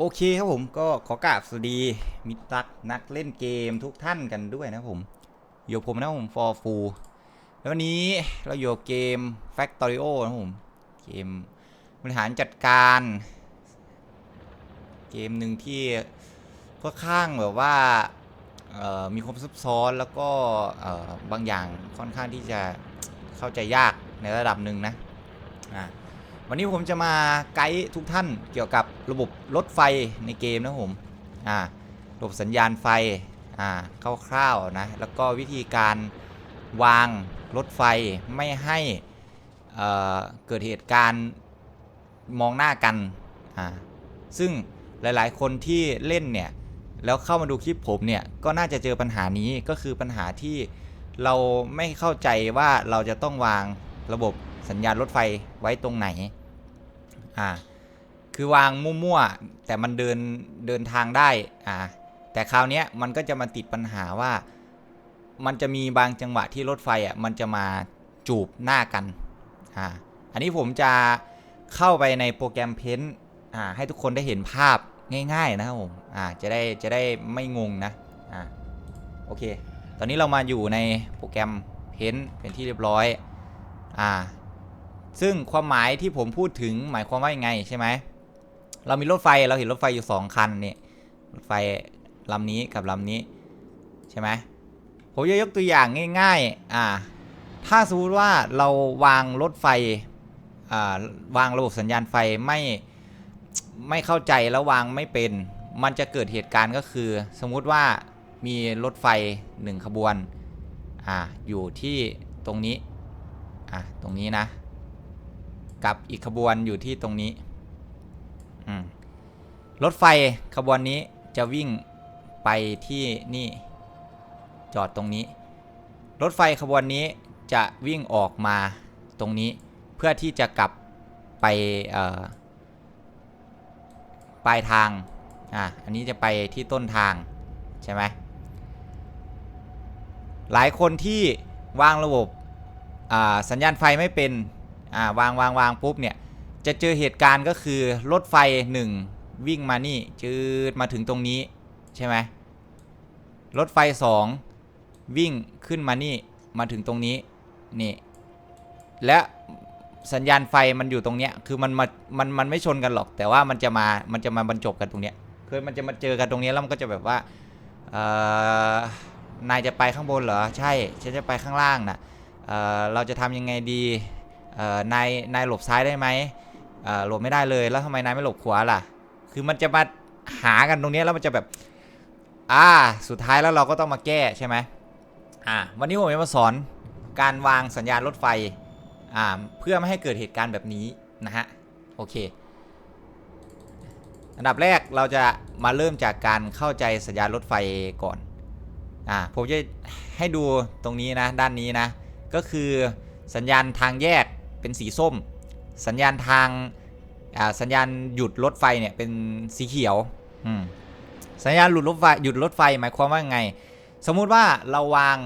โอเคครับผมก็ขอกราบสวัสดีมิตรรักนักเล่นเกมทุกท่านกันด้วยนะผมอยู่กับผมนะผม for full แล้ววันนี้เราอยู่กับเกม Factorio นะผมเกมบริหารจัดการ เกมหนึ่งที่ค่อนข้างแบบว่ามีความซับซ้อนแล้วก็บางอย่างค่อนข้างที่จะเข้าใจยากในระดับหนึ่งนะอ่า วันนี้ผมจะมาไกด์ทุกท่านเกี่ยวกับระบบรถไฟในเกมนะผมอ่าระบบสัญญาณไฟอ่าคร่าวๆนะแล้วก็วิธีการวางรถไฟไม่ให้เอ่อเกิดเหตุการณ์มองหน้ากันอ่าซึ่งหลายๆ คนที่เล่นเนี่ยแล้วเข้ามาดูคลิปผมเนี่ยก็น่าจะเจอปัญหานี้ก็คือปัญหาที่เราไม่เข้าใจว่าเราจะต้องวางระบบสัญญาณรถไฟไว้ตรงไหน อ่าคือวางมั่วๆแต่มันเดินเดินทางได้อ่าแต่คราวเนี้ยมันก็จะมาติดปัญหาว่า มันจะมีบางจังหวะที่รถไฟอะมันจะมาจูบหน้ากันอ่าอันนี้ผมจะเข้าไปในโปรแกรมเพ้นอ่าให้ทุกคนได้เห็นภาพง่าย ๆ นะครับผมอ่าจะได้จะได้ไม่งงนะอ่าโอเค ตอนนี้เรามาอยู่ในโปรแกรมเพ้นเป็นที่เรียบร้อยอ่า ซึ่งความหมายที่ผมพูดถึงหมายความว่ายังไงใช่ไหม เรามีรถไฟเราเห็นรถไฟอยู่สองคันเนี่ยรถไฟลำนี้กับลำนี้ใช่ไหมผมจะยกตัวอย่างง่ายๆอ่าถ้าสมมติว่าเราวางรถไฟอ่าวางระบบสัญญาณไฟไม่ไม่เข้าใจแล้ววางไม่เป็น มันจะเกิดเหตุการณ์ก็คือ สมมุติว่ามีรถไฟหนึ่งขบวนอ่าอยู่ที่ตรงนี้อะตรงนี้นะ กับอีกขบวนอยู่ที่ตรงนี้รถไฟขบวนนี้จะวิ่งไปที่นี่จอดตรงนี้ รถไฟขบวนนี้จะวิ่งออกมาตรงนี้ เพื่อที่จะกลับไปปลายทาง อะ อันนี้จะไปที่ต้นทาง ใช่ไหม หลายคนที่วางระบบสัญญาณไฟไม่เป็น อ่าวางวางวางปุ๊บเนี่ยจะเจอเหตุการณ์ก็คือรถไฟหนึ่งวิ่งมานี่จืดมาถึงตรงนี้ใช่ไหมรถไฟสองวิ่งขึ้นมานี่มาถึงตรงนี้นี่และสัญญาณไฟมันอยู่ตรงเนี้ยคือมันมามันมันไม่ชนกันหรอก แต่ว่ามันจะมามันจะมาบรรจบกันตรงเนี้ยคือมันจะมาเจอกันตรงเนี้ยแล้วมันก็จะแบบว่าเอ่อนายจะไปข้างบนเหรอใช่ฉันจะไปข้างล่างน่ะเออเราจะทำยังไงดี นายนายหลบซ้ายได้ไหมหลบไม่ได้เลยแล้วทำไมนายไม่หลบขวาล่ะ คือมันจะมาหากันตรงนี้แล้วมันจะแบบอ่าสุดท้ายแล้วเราก็ต้องมาแก้ใช่ไหมอ่าวันนี้ผมจะมาสอนการวางสัญญาณรถไฟอ่าเพื่อไม่ให้เกิดเหตุการณ์แบบนี้นะฮะโอเค อันดับแรกเราจะมาเริ่มจากการเข้าใจสัญญาณรถไฟก่อนอ่าผมจะให้ดูตรงนี้นะด้านนี้นะก็คือสัญญาณทางแยก เป็นสีส้ม สัญญาณทางอ่าสัญญาณหยุดรถไฟเนี่ยเป็นสีเขียวอืมสัญญาณหยุดรถไฟหยุดรถไฟหมายความว่าไง สมมุติว่าเราวาง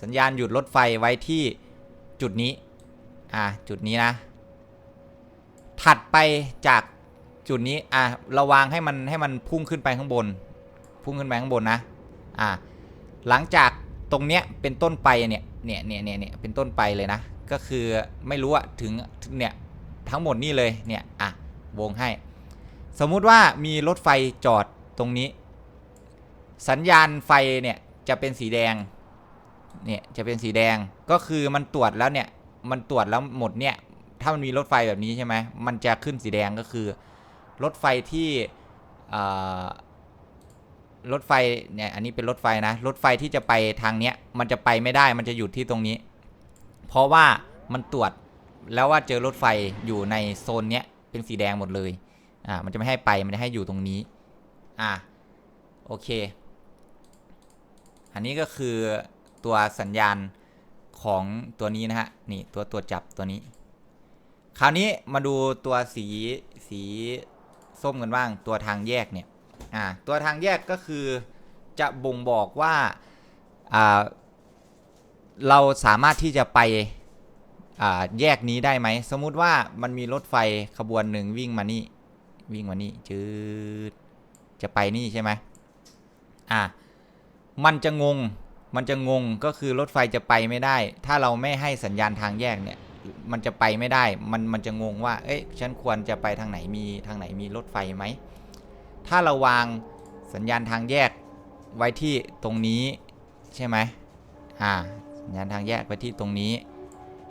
สัญญาณหยุดรถไฟไว้ที่จุดนี้อ่าจุดนี้นะ ถัดไปจากจุดนี้อะเราวางให้มันให้มันพุ่งขึ้นไปข้างบน พุ่งขึ้นไปข้างบนนะอ่าหลังจากตรงเนี้ยเป็นต้นไปเนี่ยเนี่ยเนี่ยเนี่ยเนี่ยเป็นต้นไปเลยนะ ก็คือไม่รู้อะถึงเนี่ยทั้งหมดนี่เลยเนี่ยอะวงให้ สมมุติว่ามีรถไฟจอดตรงนี้ สัญญาณไฟเนี่ยจะเป็นสีแดงเนี่ยจะเป็นสีแดงก็คือมันตรวจแล้วเนี่ยมันตรวจแล้วหมดเนี่ยถ้ามันมีรถไฟแบบนี้ใช่ไหมมันจะขึ้นสีแดงก็คือ รถไฟที่รถไฟเนี่ยอันนี้เป็นรถไฟนะ รถไฟที่จะไปทางเนี้ยมันจะไปไม่ได้มันจะหยุดที่ตรงนี้ เพราะว่ามันตรวจแล้วว่าเจอรถไฟอยู่ในโซนเนี้ยเป็นสีแดงหมดเลยอ่ามันจะไม่ให้ไปมันจะให้อยู่ตรงนี้อ่าโอเค อันนี้ก็คือตัวสัญญาณของตัวนี้นะฮะนี่ตัวตัวจับตัวนี้ คราวนี้มาดูตัวสีสีส้มกันบ้าง ตัวทางแยกเนี่ยอ่าตัวทางแยกก็คือจะบ่งบอกว่าอ่า เราสามารถที่จะไปแยกนี้ได้ไหม สมมุติว่ามันมีรถไฟขบวนหนึ่งวิ่งมานี่ วิ่งมานี่จืดจะไปนี่ใช่ไหมอะมันจะงง มันจะงงก็คือรถไฟจะไปไม่ได้ ถ้าเราไม่ให้สัญญาณทางแยกเนี่ย มันจะไปไม่ได้ มันมันจะงงว่า เอ๊ะฉันควรจะไปทางไหนมีทางไหนมีรถไฟไหม ถ้าเราวางสัญญาณทางแยกไว้ที่ตรงนี้ใช่ไหมอ่า สัญญาณทางแยกไว้ที่ตรงนี้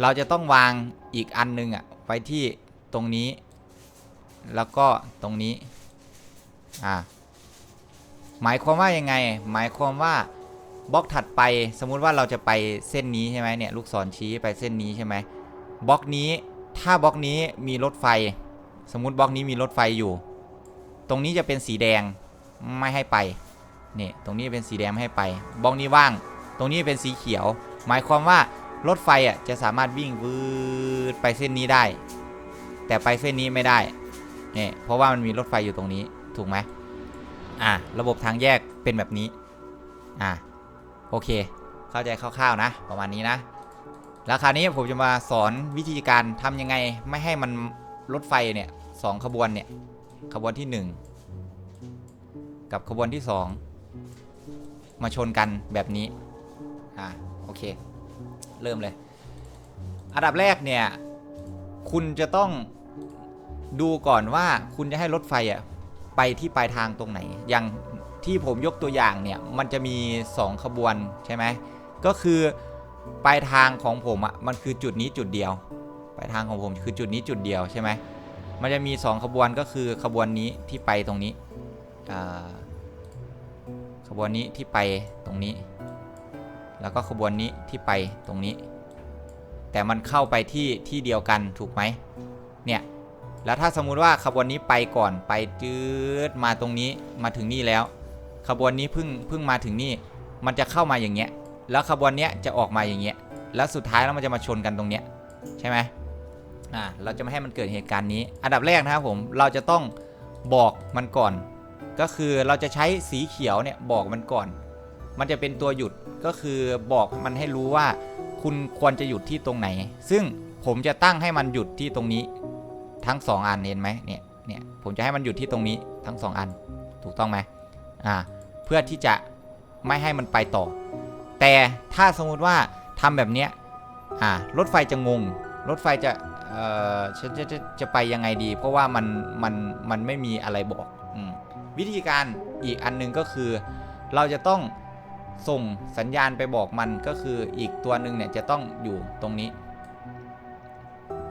เราจะต้องวางอีกอันหนึงอะไว้ที่ตรงนี้ แล้วก็ตรงนี้อ่าหมายความว่ายังไง หมายความว่าบล็อกถัดไปสมมุติว่าเราจะไปเส้นนี้ใช่ไหมเนี่ยลูกศรชี้ไปเส้นนี้ใช่ไหมบล็อกนี้ถ้าบล็อกนี้มีรถไฟ สมมุติบล็อกนี้มีรถไฟอยู่ ตรงนี้จะเป็นสีแดงไม่ให้ไปนี่ตรงนี้เป็นสีแดงไม่ให้ไปบล็อกนี้ว่าง ตรงนี้เป็นสีเขียว หมายความว่ารถไฟอะจะสามารถวิ่งวืดไปเส้นนี้ได้ แต่ไปเส้นนี้ไม่ได้เนี่ยเพราะว่ามันมีรถไฟอยู่ตรงนี้ถูกไหมอะระบบทางแยกเป็นแบบนี้อะโอเค เข้าใจคร่าวๆนะ ประมาณนี้นะ แล้วคราวนี้ผมจะมาสอนวิธีการทำยังไงไม่ให้มันรถไฟเนี่ยสองขบวนเนี่ยขบวนที่หนึ่งกับขบวนที่สองมาชนกันแบบนี้อะ โอเค เริ่มเลย อันดับแรกเนี่ย คุณจะต้องดูก่อนว่าคุณจะให้รถไฟอะไปที่ปลายทางตรงไหน อย่างที่ผมยกตัวอย่างเนี่ย มันจะมี 2 ขบวนใช่ไหม ก็คือปลายทางของผมอะ มันคือจุดนี้จุดเดียว ปลายทางของผมคือจุดนี้จุดเดียวใช่ไหม มันจะมี 2 ขบวนก็คือขบวนนี้ที่ไปตรงนี้ ขบวนนี้ที่ไปตรงนี้ แล้วก็ขบวนนี้ที่ไปตรงนี้ แต่มันเข้าไปที่ที่เดียวกันถูกไหมเนี่ยแล้วถ้าสมมุติว่าขบวนนี้ไปก่อนไปจืดมาตรงนี้มาถึงนี่แล้ว ขบวนนี้เพิ่งเพิ่งมาถึงนี่ มันจะเข้ามาอย่างเงี้ย แล้วขบวนเนี้ยจะออกมาอย่างเงี้ย แล้วสุดท้ายแล้วมันจะมาชนกันตรงเนี้ยใช่ไหมอ่าเราจะไม่ให้มันเกิดเหตุการณ์นี้ อันดับแรกนะครับผมเราจะต้องบอกมันก่อน ก็คือเราจะใช้สีเขียวเนี่ยบอกมันก่อน มันจะเป็นตัวหยุดก็คือบอกมันให้รู้ว่า คุณควรจะหยุดที่ตรงไหน ซึ่งผมจะตั้งให้มันหยุดที่ตรงนี้ ทั้ง 2 อันเห็นไหมเนี่ยเนี่ยผมจะให้มันหยุดที่ตรงนี้ทั้ง 2 อัน ถูกต้องไหมอ่าเพื่อที่จะไม่ให้มันไปต่อ แต่ถ้าสมมุติว่าทำแบบเนี้ยอ่ารถไฟจะงง รถไฟจะเอ่อจะจะจะจะไปยังไงดี เพราะว่ามันมันมันไม่มีอะไรบอกอวิธีการอีกอันหนึงก็คือ เราจะต้อง ส่งสัญญาณไปบอกมันก็คืออีกตัวหนึ่งเนี่ยจะต้องอยู่ตรงนี้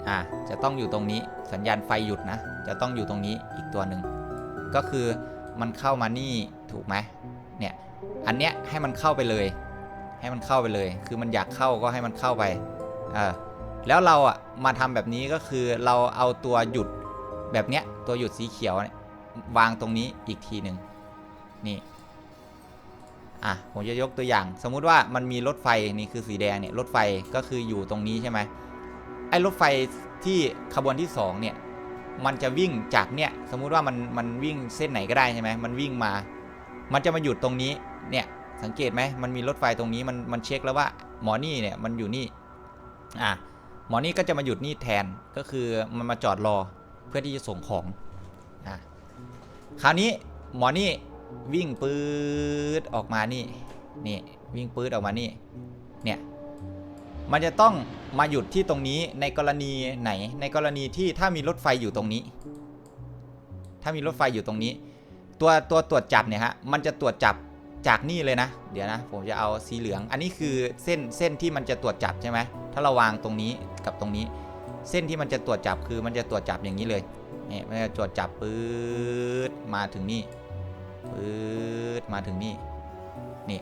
อ่าจะต้องอยู่ตรงนี้ สัญญาณไฟหยุดนะ จะต้องอยู่ตรงนี้อีกตัวหนึ่งก็คือมันเข้ามานี่ถูกไหมเนี่ยอันเนี้ยให้มันเข้าไปเลย ให้มันเข้าไปเลย คือมันอยากเข้าก็ให้มันเข้าไปเออแล้วเราอะมาทำแบบนี้ก็คือเราเอาตัวหยุดแบบเนี้ยตัวหยุดสีเขียวเนี่ยวางตรงนี้อีกทีหนึ่งนี่ อะผมจะยกตัวอย่าง สมมุติว่ามันมีรถไฟนี่คือสีแดงเนี่ยรถไฟก็คืออยู่ตรงนี้ใช่ไหมไอ้รถไฟที่ขบวนที่สองเนี่ยมันจะวิ่งจากเนี่ยสมมุติว่ามันมันวิ่งเส้นไหนก็ได้ใช่ไหมมันวิ่งมา มันจะมาหยุดตรงนี้เนี่ยสังเกตไหมมันมีรถไฟตรงนี้มันมันเช็คแล้วว่าหมอนี่เนี่ยมันอยู่นี่อะหมอนี่ก็จะมาหยุดนี่แทนก็คือมันมาจอดรอเพื่อที่จะส่งของอะคราวนี้หมอนี่ วิ่งปื๊ดออกมานี่นี่วิ่งปื๊ดออกมานี่เนี่ยมันจะต้องมาหยุดที่ตรงนี้ในกรณีไหน ในกรณีที่ถ้ามีรถไฟอยู่ตรงนี้ ถ้ามีรถไฟอยู่ตรงนี้ ตัวตัวตรวจจับเนี่ยฮะมันจะตรวจจับจากนี่เลยนะ เดี๋ยวนะ ผมจะเอาสีเหลือง อันนี้คือเส้นเส้นที่มันจะตรวจจับใช่ไหมถ้าเราวางตรงนี้กับตรงนี้ เส้นที่มันจะตรวจจับคือมันจะตรวจจับอย่างนี้เลยเนี่ยมันจะตรวจจับปื๊ดมาถึงนี่ ปื๊ดมาถึงนี่ นี่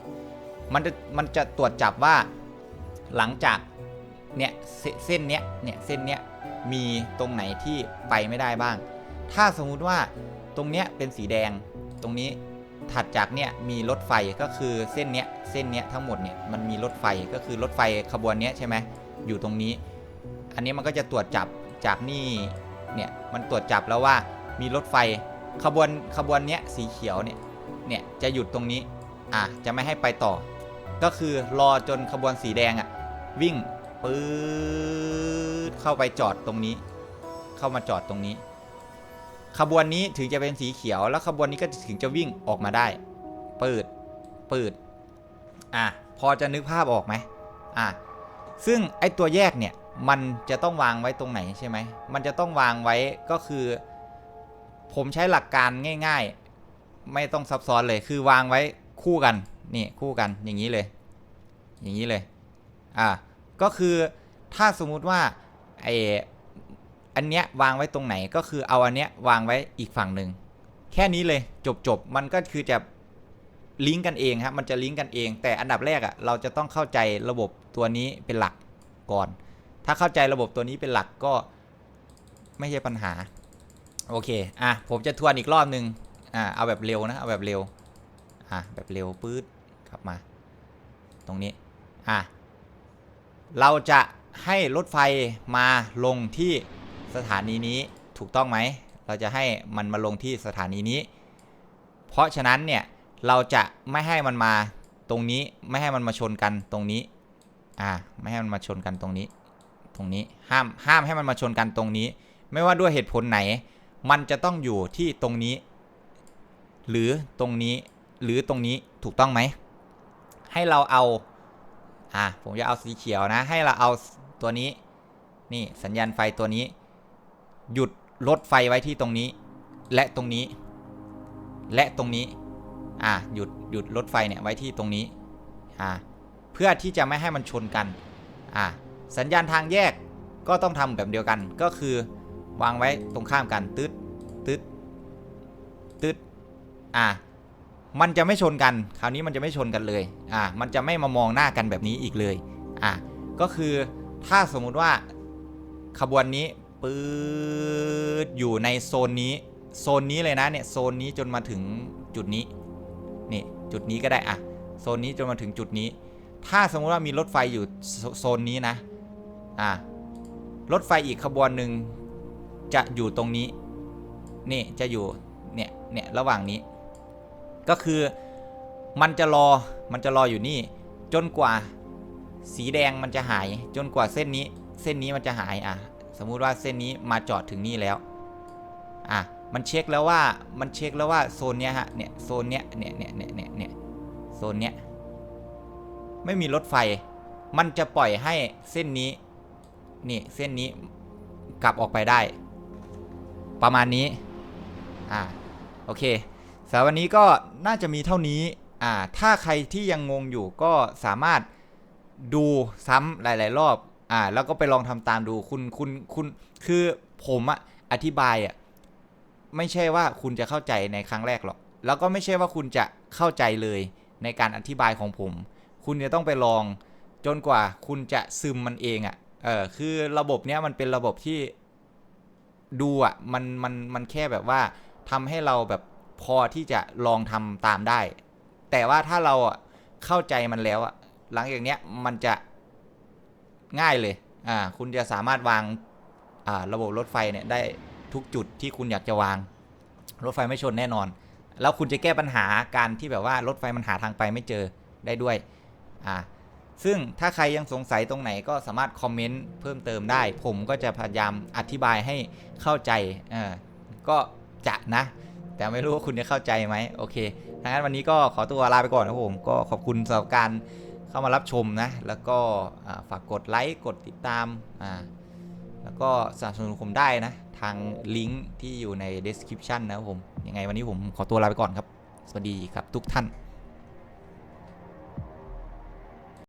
มันจะ มันจะตรวจจับว่าหลังจาก เนี่ย เส้นเนี้ย เนี่ย เส้นเนี้ย มีตรงไหนที่ไปไม่ได้บ้าง ถ้าสมมุติว่าตรงเนี้ยเป็นสีแดง ตรงนี้ถัดจากเนี่ยมีรถไฟก็คือเส้นเนี้ยเส้นเนี้ยทั้งหมดเนี่ยมันมีรถไฟก็คือรถไฟขบวนเนี้ยใช่ไหมอยู่ตรงนี้ อันนี้มันก็จะตรวจจับจากนี่เนี่ยมันตรวจจับแล้วว่ามีรถไฟ ขบวนขบวนเนี้ยสีเขียวเนี่ยเนี่ยจะหยุดตรงนี้อะจะไม่ให้ไปต่อ ก็คือรอจนขบวนสีแดงอะ่ะวิ่งปื๊ดเข้าไปจอดตรงนี้ เข้ามาจอดตรงนี้ ขบวนนี้ถึงจะเป็นสีเขียว แล้วขบวนนี้ก็ถึงจะวิ่งออกมาได้ปิดปิดอะพอจะนึกภาพออกไหมอะซึ่งไอตัวแยกเนี่ยมันจะต้องวางไว้ตรงไหนใช่ไหมมันจะต้องวางไว้ก็คือ ผมใช้หลักการง่าย ๆ ไม่ต้องซับซ้อนเลยคือวางไว้คู่กันนี่คู่กันอย่างนี้เลย อย่างนี้เลยอะก็คือถ้าสมมุติว่าไออันเนี้ยวางไว้ตรงไหนก็คือเอาอันเนี้ยวางไว้อีกฝั่งหนึ่งแค่นี้เลยจบจบๆมันก็คือจะลิงก์กันเองครับมันจะลิงก์กันเอง แต่อันดับแรกอะ่ะเราจะต้องเข้าใจระบบตัวนี้เป็นหลักก่อน ถ้าเข้าใจระบบตัวนี้เป็นหลักก็ไม่ใช่ปัญหา โอเค อะ ผมจะทวนอีกรอบหนึ่งอ่าเอาแบบเร็วนะ เอาแบบเร็ว อะ แบบเร็วปื๊ดขับมา ตรงนี้ อะ เราจะให้รถไฟมาลงที่สถานีนี้ ถูกต้องไหม เราจะให้มันมาลงที่สถานีนี้ เพราะฉะนั้นเนี่ย เราจะไม่ให้มันมาตรงนี้ ไม่ให้มันมาชนกันตรงนี้ อ่าไม่ให้มันมาชนกันตรงนี้ ตรงนี้ ห้าม ห้ามให้มันมาชนกันตรงนี้ ไม่ว่าด้วยเหตุผลไหน มันจะต้องอยู่ที่ตรงนี้ หรือตรงนี้หรือตรงนี้ถูกต้องไหม ให้เราเอาอะผมจะเอาสีเขียวนะ ให้เราเอาตัวนี้ นี่สัญญาณไฟตัวนี้ หยุดรถไฟไว้ที่ตรงนี้ และตรงนี้ และตรงนี้อะหยุดหยุดรถไฟเนี่ยไว้ที่ตรงนี้อะเพื่อที่จะไม่ให้มันชนกันอะสัญญาณทางแยกก็ต้องทำแบบเดียวกันก็คือ วางไว้ตรงข้ามกันตึ๊ดตึ๊ดตึ๊ดอะมันจะไม่ชนกัน คราวนี้มันจะไม่ชนกันเลย อะมันจะไม่มามองหน้ากันแบบนี้อีกเลย อะก็คือถ้าสมมุติว่าขบวนนี้ปื๊ดอยู่ในโซนนี้ โซนนี้เลยนะเนี่ยโซนนี้จนมาถึงจุดนี้นี่จุดนี้ก็ได้อะโซนนี้จนมาถึงจุดนี้ ถ้าสมมุติว่ามีรถไฟอยู่โซโซนนี้นะอะรถไฟอีกขบวนหนึ่ง จะอยู่ตรงนี้ นี่จะอยู่ เนี่ย เนี่ย ระหว่างนี้ ก็คือมันจะรอ มันจะรออยู่นี่ จนกว่าสีแดงมันจะหาย จนกว่าเส้นนี้ เส้นนี้มันจะหาย อะ สมมุติว่าเส้นนี้มาจอดถึงนี่แล้ว อะ มันเช็คแล้วว่า มันเช็คแล้วว่าโซนเนี้ยฮะ เนี่ย โซนเนี้ย เนี่ย เนี่ย เนี่ย เนี่ยเนี่ยโซนเนี้ย ไม่มีรถไฟ มันจะปล่อยให้เส้นนี้ นี่ เส้นนี้กลับออกไปได้ ประมาณนี้ อ่า โอเคสำหรับวันนี้ก็น่าจะมีเท่านี้ อ่า ถ้าใครที่ยังงงอยู่ก็สามารถดูซ้ำหลาย ๆ รอบ อ่า แล้วก็ไปลองทำตามดู คุณ คุณ คุณ คือผมอะอธิบายอะไม่ใช่ว่าคุณจะเข้าใจในครั้งแรกหรอก แล้วก็ไม่ใช่ว่าคุณจะเข้าใจเลยในการอธิบายของผม คุณจะต้องไปลองจนกว่าคุณจะซึมมันเองอะ่ะ เออ คือระบบเนี้ยมันเป็นระบบที่ ดูอะ่ะมันมันมันแค่แบบว่าทำให้เราแบบพอที่จะลองทำตามได้ แต่ว่าถ้าเราอะเข้าใจมันแล้วอะหลังจากเนี้ยมันจะง่ายเลยอ่าคุณจะสามารถวางอ่าระบบรถไฟเนี่ยได้ทุกจุดที่คุณอยากจะวาง รถไฟไม่ชนแน่นอน แล้วคุณจะแก้ปัญหาการที่แบบว่ารถไฟมันหาทางไปไม่เจอได้ด้วยอ่า ซึ่งถ้าใครยังสงสัยตรงไหนก็สามารถคอมเมนต์เพิ่มเติมได้ ผมก็จะพยายามอธิบายให้เข้าใจเออก็จะนะ แต่ไม่รู้ว่าคุณจะเข้าใจไหมโอเคถ้างั้นวันนี้ก็ขอตัวลาไปก่อนนะครับผมก็ขอบคุณสำหรับการเข้ามารับชมนะ แล้วก็ฝากกดไลค์กดติดตามอ่าแล้วก็สนับสนุนผมได้นะ ทางลิงก์ที่อยู่ใน description นะครับผม ยังไงวันนี้ผมขอตัวลาไปก่อนครับ สวัสดีครับทุกท่าน